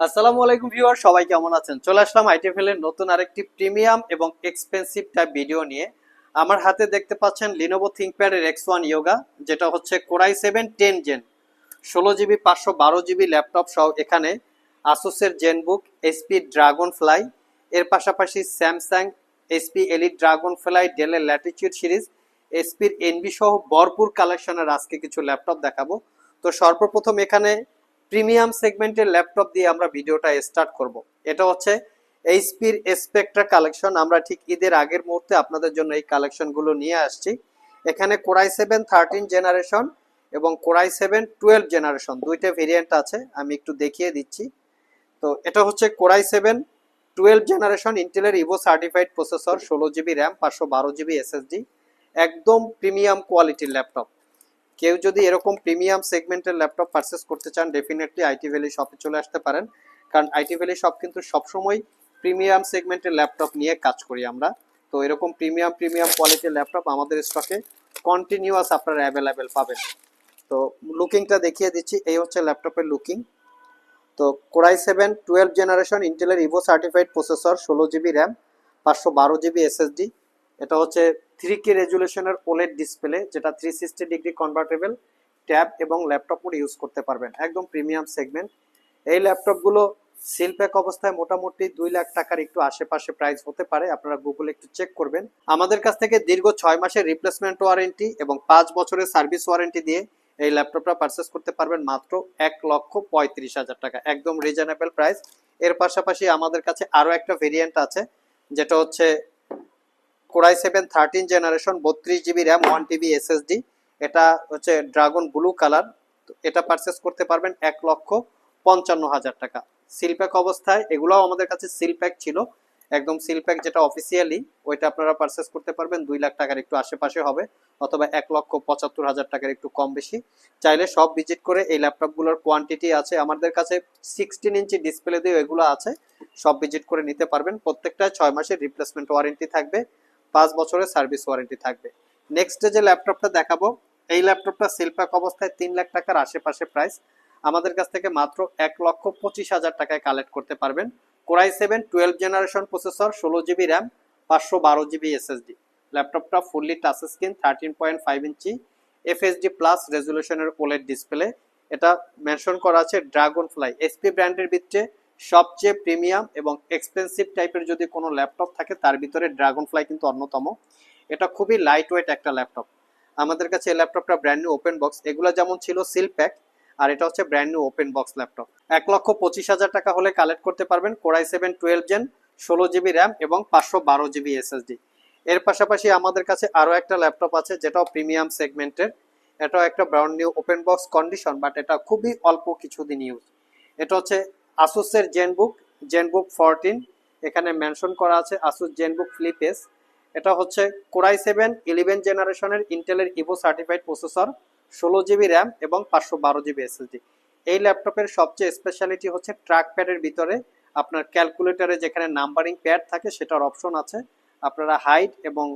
আসসালামু আলাইকুম ভিউয়ার, সবাই কেমন আছেন? চলে আসলাম আইটিএফএল এর নতুন আরেকটি প্রিমিয়াম এবং এক্সপেন্সিভ টাইপ ভিডিও নিয়ে। আমার হাতে দেখতে পাচ্ছেন লিনোভো থিঙ্কপ্যাড এর এক্স ওয়ান ইয়োগা যেটা হচ্ছে core i seven ten gen ষোলো জিবি পাঁচশো বারো জিবি ল্যাপটপ সহ এখানে আসুসের জেনবুক এসপি ড্রাগন ফ্লাই এর পাশাপাশি Samsung SP elite dragon fly ডেলের ল্যাটিচিউড সিরিজ এসপির এনবি সহ ভরপুর কালেকশনের আজকে কিছু ল্যাপটপ দেখাবো। তো সর্বপ্রথম এখানে প্রিমিয়াম সেগমেন্টের ল্যাপটপ দিয়ে আমরা ভিডিওটা স্টার্ট করব। এটা হচ্ছে এইচপির স্পেকট্রা কালেকশন আমরা ঠিক ঈদের আগের মুহূর্তে আপনাদের জন্য এই কালেকশনগুলো নিয়ে আসছি। এখানে core i seven thirteen generation এবং core i seven twelve generation দুইটা ভেরিয়েন্ট আছে, আমি একটু দেখিয়ে দিচ্ছি। তো এটা হচ্ছে core i seven twelve generation ইন্টেলের ইভো সার্টিফাইড প্রসেসর ষোলো জিবি র্যাম পাঁচশো বারো জিবি এসএসডি একদম প্রিমিয়াম কোয়ালিটির ল্যাপটপ। কেউ যদি এরকম প্রিমিয়াম সেগমেন্টের ল্যাপটপ পারচেস করতে চান ডেফিনেটলি আইটি ভ্যালি শপে চলে আসতে পারেন। কারণ আইটি ভ্যালি শপ কিন্তু সবসময় প্রিমিয়াম সেগমেন্টের ল্যাপটপ নিয়ে কাজ করি আমরা। তো এরকম প্রিমিয়াম প্রিমিয়াম কোয়ালিটির ল্যাপটপ আমাদের স্টকে কন্টিনিউয়াস আপনারা অ্যাভেলেবেল পাবেন। তো লুকিংটা দেখিয়ে দিচ্ছি, এই হচ্ছে ল্যাপটপের লুকিং তো core i seven twelve generation ইন্টেলের ইভো সার্টিফাইড প্রসেসর ষোলো জিবি র্যাম পাঁচশো বারো জিবি এসএসডি এটা হচ্ছে থ্রি কে রেজুলেশনের ওলেড ডিসপ্লে যেটা three sixty degree convertible tab এবং ল্যাপটপ মোড ইউজ করতে পারবেন। একদম প্রিমিয়াম সেগমেন্ট এই ল্যাপটপগুলো সিল প্যাক অবস্থায় মোটামুটি দুই লাখ টাকার একটু আশেপাশে প্রাইস হতে পারে। আপনারা গুগলে একটু চেক করবেন। আমাদের কাছ থেকে দীর্ঘ ছয় মাসের রিপ্লেসমেন্ট ওয়ারেন্টি এবং পাঁচ বছরের সার্ভিস ওয়ারেন্টি দিয়ে এই ল্যাপটপটা পারচেস করতে পারবেন মাত্র এক লক্ষ পঁয়ত্রিশ হাজার টাকা। একদম রিজনেবল প্রাইস এর পাশাপাশি আমাদের কাছে আরও একটা ভেরিয়েন্ট আছে, যেটা হচ্ছে core i seven thirteen generation বত্রিশ GB RAM one TB SSD এটা হচ্ছে ড্রাগন ব্লু কালার এটা পারচেস করতে পারবেন এক লক্ষ পঞ্চান্ন হাজার টাকা। সিলপ্যাক অবস্থায়, এগুলোও আমাদের কাছে সিলপ্যাক ছিল, একদম সিলপ্যাক যেটা অফিসিয়ালি ওইটা আপনারা পারচেস করতে পারবেন, দুই লাখ টাকার একটু আশেপাশে হবে, অথবা এক লক্ষ পঁচাত্তর হাজার টাকার একটু কম বেশি। চাইলে সব ভিজিট করে এই ল্যাপটপগুলোর কোয়ান্টিটি আছে, আমাদের কাছে সিক্সটিন ইঞ্চি ডিসপ্লে দিয়ে এগুলো আছে, সব ভিজিট করে নিতে পারবেন। প্রত্যেকটা ছয় মাসের রিপ্লেসমেন্ট ওয়ারেন্টি থাকবে। পাঁচ বছরের সার্ভিস ওয়ারেন্টি থাকবে। নেক্সট যে ল্যাপটপটা দেখাবো, এই ল্যাপটপটা সিলপ্যাক অবস্থায় তিন লাখ টাকার আশেপাশে প্রাইস আমাদের কাছ থেকে মাত্র এক লক্ষ পঁচিশ হাজার টাকায় কালেক্ট করতে পারবেন। Core i seven twelve generation processor ষোলো জিবি র্যাম পাঁচশো বারো জিবি এসএসডি ল্যাপটপটা fully touch screen thirteen point five inch FHD plus রেজুলেশনের OLED display এটা মেনশন করা আছে ড্রাগন ফ্লাই এসপি ব্র্যান্ডের ভিতরে সবচেয়ে প্রিমিয়াম এবং এক্সপেন্সিভ টাইপের যদি কোনো ল্যাপটপ থাকে, তার ভিতরে ড্রাগন ফ্লাই কিন্তু অন্যতম। এটা খুবই লাইট ওয়েট একটা ল্যাপটপ। আমাদের কাছে এই ল্যাপটপটা ব্র্যান্ড নিউ ওপেন বক্স এগুলো যেমন ছিল সিল প্যাক আর এটা হচ্ছে brand new open box laptop. এক লক্ষ পঁচিশ হাজার টাকা হলে কালেক্ট করতে পারবেন core i seven twelve gen ষোলো জিবি র্যাম এবং পাঁচশো বারো জিবি এসএসডি এর পাশাপাশি আমাদের কাছে আরও একটা ল্যাপটপ আছে, যেটাও প্রিমিয়াম সেগমেন্টের এটাও একটা brand new open box condition but এটা খুবই অল্প কিছুদিন ইউজ এটা হচ্ছে আসুসের জেনবুক জেনবুক ফরটিন এখানে মেনশন করা আছে আসুস জেনবুক ফ্লিপেস এটা হচ্ছে কোরাই সেভেন ইলেভেন জেনারেশনের ইন্টেলের ইভো সার্টিফাইড প্রসেসর ষোলো জিবি র্যাম এবং পাঁচশো বারো জিবি এসএসডি এই ল্যাপটপের সবচেয়ে স্পেশালিটি হচ্ছে ট্র্যাক প্যাডের ভিতরে। আপনার ক্যালকুলেটরে যেখানে নাম্বারিং প্যাড থাকে, সেটার অপশন আছে। আপনারা হাইট এবং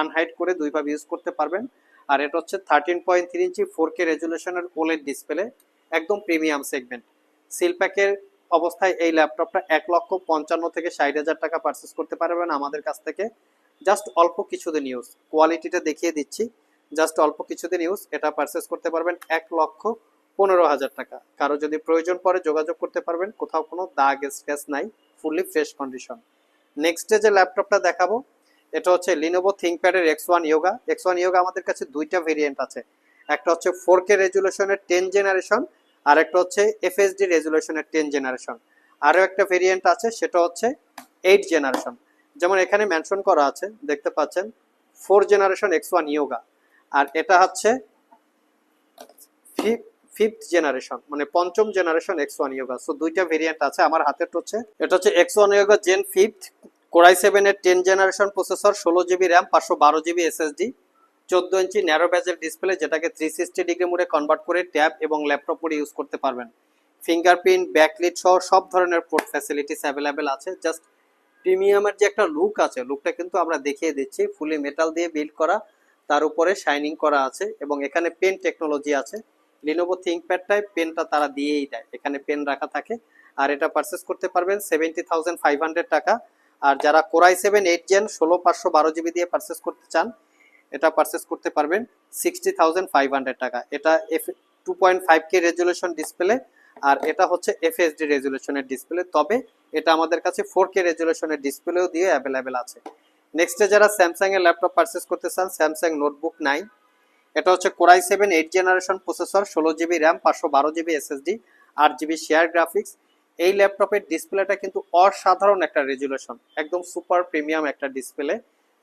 আনহাইট করে দুইভাবে ইউজ করতে পারবেন। আর এটা হচ্ছে thirteen point three inch four K রেজুলেশনের OLED display একদম প্রিমিয়াম সেগমেন্ট সিলপ্যাকের অবস্থায় এই ল্যাপটপটা এক লক্ষ পঞ্চান্ন থেকে ষাট হাজার টাকা পারচেস করতে পারবেন আমাদের কাছ থেকে। জাস্ট অল্প কিছুদিন ইউজ কোয়ালিটিটা দেখিয়ে দিচ্ছি। জাস্ট অল্প কিছুদিন ইউজ এটা পারচেস করতে পারবেন এক লক্ষ পনেরো হাজার টাকা। কারও যদি প্রয়োজন পড়ে যোগাযোগ করতে পারবেন, কোথাও কোনো দাগ স্ক্র্যাচ নাই ফুললি ফ্রেশ কন্ডিশন নেক্সটে যে ল্যাপটপটা দেখাবো, এটা হচ্ছে Lenovo থিঙ্কপ্যাডের X one Yoga X one Yoga আমাদের কাছে দুইটা ভেরিয়েন্ট আছে। একটা হচ্ছে ফোর কে রেজুলেশনের টেন জেনারেশন আর একটা হচ্ছে এফএসডি রেজুলেশনের টেন জেনারেশন আরও একটা ভেরিয়েন্ট আছে, সেটা হচ্ছে এইট জেনারেশন যেমন এখানে মেনশন করা আছে, দেখতে পাচ্ছেন four generation X one yoga আর এটা হচ্ছে ফিফথ জেনারেশন মানে পঞ্চম generation X one yoga so দুইটা ভেরিয়েন্ট আছে আমার হাতের হচ্ছে। এটা হচ্ছে X one yoga gen fifth core i সেভেনের টেন জেনারেশন প্রসেসর ষোলো জিবি র্যাম পাঁচশো বারো জিবি এসএসডি চোদ্দ ইঞ্চি ন্যারো ব্যাজের ডিসপ্লে যেটাকে থ্রি সিক্সটি ডিগ্রি মোডে কনভার্ট করে ট্যাব এবং ল্যাপটপ মোডে ইউজ করতে পারবেন। ফিঙ্গারপ্রিন্ট ব্যাকলিট সহ সব ধরনের পোর্ট ফ্যাসিলিটিস অ্যাভেলেবেল আছে। জাস্ট প্রিমিয়ামের যে একটা লুক আছে লুকটা কিন্তু আমরা দেখিয়ে দিচ্ছি। ফুলি মেটাল দিয়ে বিল্ড করা, তার উপরে শাইনিং করা আছে এবং এখানে পেন টেকনোলজি আছে। লিনোভো থিঙ্কপ্যাডটায় পেনটা তারা দিয়েই দেয়। এখানে পেন রাখা থাকে। আর এটা পারচেস করতে পারবেন সেভেন্টি থাউজেন্ড ফাইভ হান্ড্রেড টাকা। আর যারা কোরাই সেভেন এইট জেন ষোলো, পাঁচশো, বারো জিবি দিয়ে পারচেস করতে চান এটা পারচেস করতে পারবেন সিক্সটি থাউজেন্ড ফাইভ হান্ড্রেড টাকা। এটা F two point five K resolution display আর এটা হচ্ছে এফএসডি রেজুলেশনের ডিসপ্লে তবে এটা আমাদের কাছে ফোর কে রেজুলেশনের ডিসপ্লেও দিয়ে অ্যাভেলেবেল আছে। নেক্সটে যারা স্যামসাং এর ল্যাপটপ পারচেস করতে চান স্যামসাং নোটবুক নাইন এটা হচ্ছে core i seven eight generation processor ষোলো জিবি র্যাম পাঁচশো বারো জিবি এসএসডি আট জিবি শেয়ার গ্রাফিক্স এই ল্যাপটপের ডিসপ্লেটা কিন্তু অসাধারণ একটা রেজুলেশন একদম সুপার প্রিমিয়াম একটা ডিসপ্লে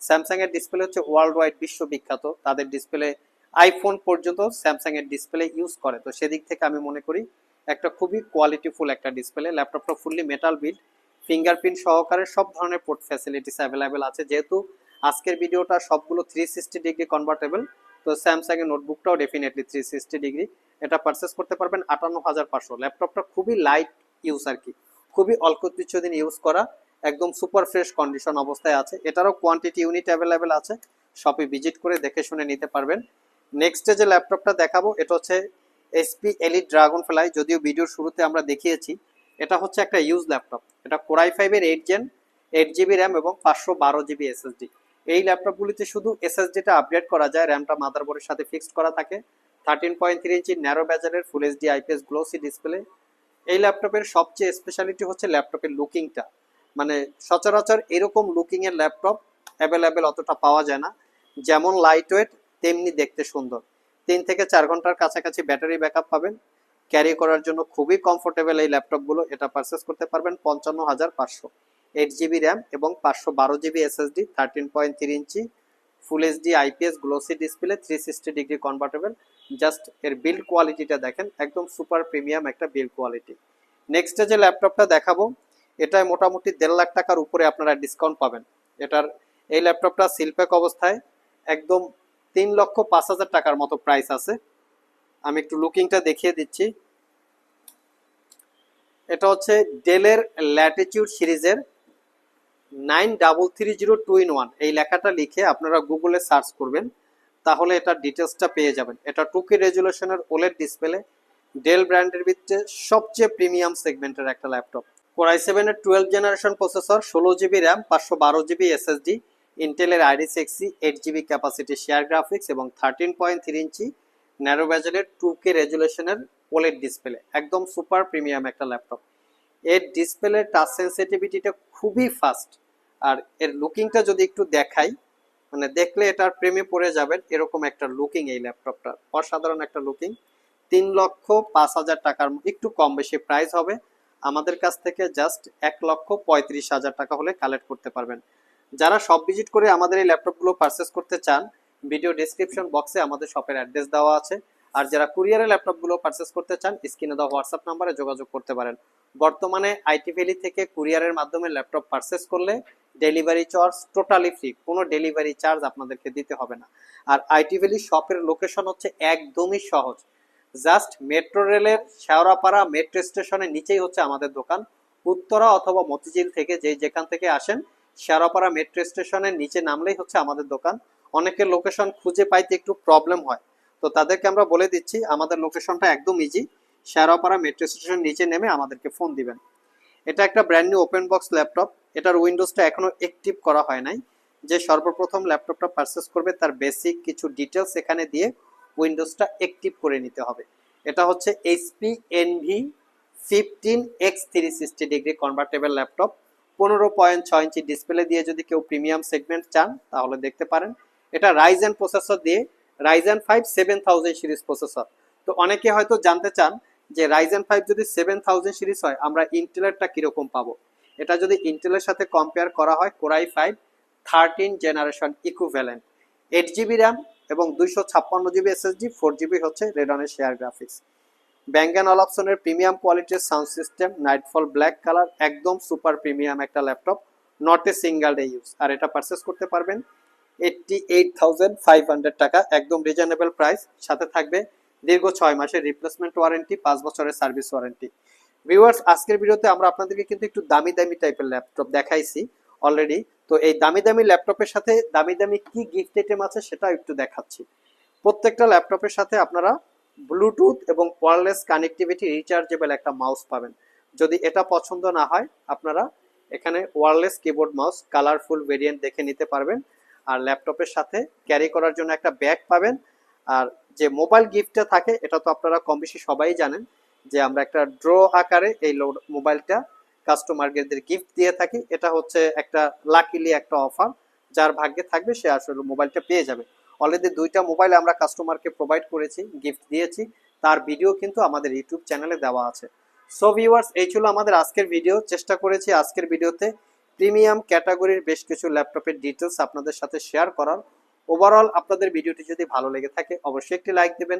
স্যামসাং এর ডিসপ্লে হচ্ছে ওয়ার্ল্ড ওয়াইড বিশ্ববিখ্যাত। তাদের ডিসপ্লে আইফোন পর্যন্ত স্যামসাং এর ডিসপ্লে ইউজ করে। তো সেদিক থেকে আমি মনে করি একটা খুবই কোয়ালিটিফুল একটা ডিসপ্লে ল্যাপটপটা ফুললি মেটাল বিল্ড ফিঙ্গারপ্রিন্ট সহকারে সব ধরনের পোর্ট ফ্যাসিলিটিস অ্যাভেলেবেল আছে। যেহেতু আজকের ভিডিওটা সবগুলো থ্রি সিক্সটি ডিগ্রি কনভার্টেবল তো স্যামসাং এর নোটবুকটাও ডেফিনেটলি থ্রি সিক্সটি ডিগ্রি এটা পারচেস করতে পারবেন আটান্ন হাজার পাঁচশো। ল্যাপটপটা খুবই লাইট ইউজ আর কি। খুবই অল্প কিছুদিন ইউজ করা। একদম সুপার ফ্রেশ কন্ডিশন অবস্থায় আছে। এটারও কোয়ান্টিটি ইউনিট অ্যাভেলেবেল আছে। শপে ভিজিট করে দেখে শুনে নিতে পারবেন। নেক্সটে যে ল্যাপটপটা দেখাবো, এটা হচ্ছে এসপি এলিট ড্রাগন ফ্লাই যদিও ভিডিওর শুরুতে আমরা দেখিয়েছি। এটা হচ্ছে একটা ইউজ ল্যাপটপ এটা কোরাই ফাইভের eight gen eight GB RAM এবং পাঁচশো বারো জিবি এসএসডি এই ল্যাপটপগুলিতে শুধু এসএসডিটা আপডেট করা যায় র্যামটা মাদারবোর্ডের সাথে ফিক্সড করা থাকে। Thirteen point three inch narrow ব্যাজারের full HD IPS glossy display এই ল্যাপটপের সবচেয়ে স্পেশালিটি হচ্ছে ল্যাপটপের লুকিংটা মানে সচরাচর এরকম লুকিং এর ল্যাপটপ অ্যাভেলেবেল অতটা পাওয়া যায় না। যেমন লাইট ওয়েট তেমনি দেখতে সুন্দর। তিন থেকে চার ঘণ্টার কাছাকাছি ব্যাটারি ব্যাকআপ পাবেন। ক্যারি করার জন্য খুবই কমফোর্টেবল এই ল্যাপটপগুলো এটা পারচেস করতে পারবেন পঞ্চান্ন হাজার পাঁচশো। এইট জিবি র্যাম এবং পাঁচশো বারো GB SSD thirteen point three inch full HD IPS glossy display three sixty degree convertible just এর বিল্ড কোয়ালিটিটা দেখেন, একদম সুপার প্রিমিয়াম একটা বিল্ড কোয়ালিটি নেক্সটে যে ল্যাপটপটা দেখাবো এটায় মোটামুটি দেড় লাখ টাকার উপরে আপনারা ডিসকাউন্ট পাবেন। এটার, এই ল্যাপটপটা সিলপ্যাক অবস্থায় একদম তিন লক্ষ পাঁচ হাজার টাকার মতো প্রাইস আছে। আমি একটু লুকিংটা দেখিয়ে দিচ্ছি। এটা হচ্ছে ডেলের Latitude series nine double three zero two in one এই লেখাটা লিখে আপনারা গুগলে সার্চ করবেন, তাহলে এটা ডিটেলসটা পেয়ে যাবেন। এটা টুকি রেজুলেশনের ওলের ডিসপ্লে ডেল ব্র্যান্ডের ভিতরে সবচেয়ে প্রিমিয়াম সেগমেন্টের একটা ল্যাপটপ কোরাই সেভেনের টুয়েলভ জেনারেশন প্রসেসর ষোলো জিবি র্যাম পাঁচশো বারো জিবি এসএসডি ইন্টেলের ID সিক্সি eight GB capacity share graphics এবং thirteen point three inch narrow ব্যাজেলের two K রেজুলেশনের ওলেড ডিসপ্লে একদম সুপার প্রিমিয়াম একটা ল্যাপটপ এর ডিসপ্লে টাচ সেন্সিটিভিটিটা খুবই ফাস্ট আর এর লুকিংটা যদি একটু দেখাই মানে দেখলে এটার প্রেমে পড়ে যাবেন এরকম একটা লুকিং এই ল্যাপটপটা অসাধারণ একটা লুকিং তিন লক্ষ পাঁচ হাজার টাকার, একটু কম বেশি প্রাইস হবে আমাদের কাছ থেকে জাস্ট এক লক্ষ পঁয়ত্রিশ হাজার টাকা হলে কালেক্ট করতে পারবেন। যারা সব ভিজিট করে আমাদের এই ল্যাপটপগুলো পারচেস করতে চান ভিডিও ডিসক্রিপশন বক্সে আমাদের শপের অ্যাড্রেস দেওয়া আছে। আর যারা কুরিয়ারে ল্যাপটপগুলো পারচেস করতে চান স্ক্রিনে দেওয়া হোয়াটসঅ্যাপ নাম্বারে যোগাযোগ করতে পারেন। বর্তমানে আইটি ভ্যালি থেকে কুরিয়ারের মাধ্যমে ল্যাপটপ পারচেস করলে ডেলিভারি চার্জ টোটালি ফ্রি কোনো ডেলিভারি চার্জ আপনাদেরকে দিতে হবে না। আর আইটি ভ্যালি শপের লোকেশন হচ্ছে একদমই সহজ। জাস্ট মেট্রো রেলের শেওড়াপাড়া মেট্রো স্টেশনের নিচেই হচ্ছে আমাদের দোকান। উত্তরা অথবা মতিঝিল থেকে যে যেখান থেকে আসেন, শেওড়াপাড়া মেট্রো স্টেশনের নিচে নামলেই হচ্ছে আমাদের দোকান। অনেকের লোকেশন খুঁজে পাইতে একটু প্রবলেম হয়। তো তাদেরকে আমরা বলে দিচ্ছি, আমাদের লোকেশনটা একদম ইজি শেওড়াপাড়া মেট্রো স্টেশন নিচে নেমে আমাদেরকে ফোন দিবেন। এটা একটা brand new open box laptop এটার উইন্ডোজটা এখনও অ্যাক্টিভ করা হয় নাই। যে সর্বপ্রথম ল্যাপটপটা পারচেস করবে, তার বেসিক কিছু ডিটেলস এখানে দিয়ে উইন্ডোজটা অ্যাক্টিভ করে নিতে হবে। এটা হচ্ছে HP Envy fifteen X three sixty degree convertible laptop পনেরো পয়েন্ট ছয় ইঞ্চি ডিসপ্লে দিয়ে যদি কেউ প্রিমিয়াম সেগমেন্ট চান, তাহলে দেখতে পারেন। এটা রাইজেন প্রসেসর দিয়ে Ryzen five seven thousand series processor তো অনেকে হয়তো জানতে চান যে রাইজেন ফাইভ যদি সেভেন থাউজেন্ড সিরিজ হয়, আমরা ইন্টেলেরটা কীরকম পাবো? এটা যদি ইন্টেলের সাথে কম্পেয়ার করা হয় Core i five thirteen generation equivalent eight GB RAM এবং দুইশো ছাপ্পান্ন জিবি এসএসডি ফোর জিবি হচ্ছে রেডনের শেয়ার গ্রাফিক্স ব্যাঙ্গান অপশনের প্রিমিয়াম কোয়ালিটির sound system nightfall black colour একদম সুপার প্রিমিয়াম একটা laptop not a single day use আর এটা পারচেস করতে পারবেন eighty eight thousand five hundred টাকা, একদম রিজনেবল প্রাইস সাথে থাকবে দীর্ঘ ছয় মাসের রিপ্লেসমেন্ট ওয়ারেন্টি পাঁচ বছরের সার্ভিস ওয়ারেন্টি ভিউয়ার্স আজকের ভিডিওতে আমরা আপনাদেরকে কিন্তু একটু দামি দামি টাইপের ল্যাপটপ দেখাইছি। অলরেডি তো এই দামি দামি ল্যাপটপের সাথে দামি দামি কি গিফট আইটেম আছে সেটাও একটু দেখাচ্ছি। প্রত্যেকটা ল্যাপটপের সাথে আপনারা ব্লুটুথ এবং ওয়ারলেস কানেক্টিভিটি রিচার্জেবল একটা মাউস পাবেন। যদি এটা পছন্দ না হয়, আপনারা এখানে wireless keyboard mouse colourful variant দেখে নিতে পারবেন। আর ল্যাপটপের সাথে ক্যারি করার জন্য একটা ব্যাগ পাবেন। আর যে মোবাইল গিফটটা থাকে, এটা তো আপনারা কম বেশি সবাই জানেন যে আমরা একটা ড্র আকারে এই মোবাইলটা কাস্টমারদের গিফট দিয়ে থাকি, এটা হচ্ছে একটা লাকিলি একটা অফার যার ভাগ্যে থাকবে সে আসলে মোবাইলটা পেয়ে যাবে। অলরেডি দুইটা মোবাইল আমরা কাস্টমারকে প্রোভাইড করেছি গিফট দিয়েছি, তার ভিডিও কিন্তু আমাদের ইউটিউব চ্যানেলে দেওয়া আছে। সো ভিউয়ার্স এই ছিল আমাদের আজকের ভিডিও চেষ্টা করেছি আজকের ভিডিওতে প্রিমিয়াম ক্যাটাগরির বেশ কিছু ল্যাপটপের ডিটেলস আপনাদের সাথে শেয়ার করার। ওভারঅল আপনাদের ভিডিওটি যদি ভালো লেগে থাকে, অবশ্যই একটি লাইক দেবেন।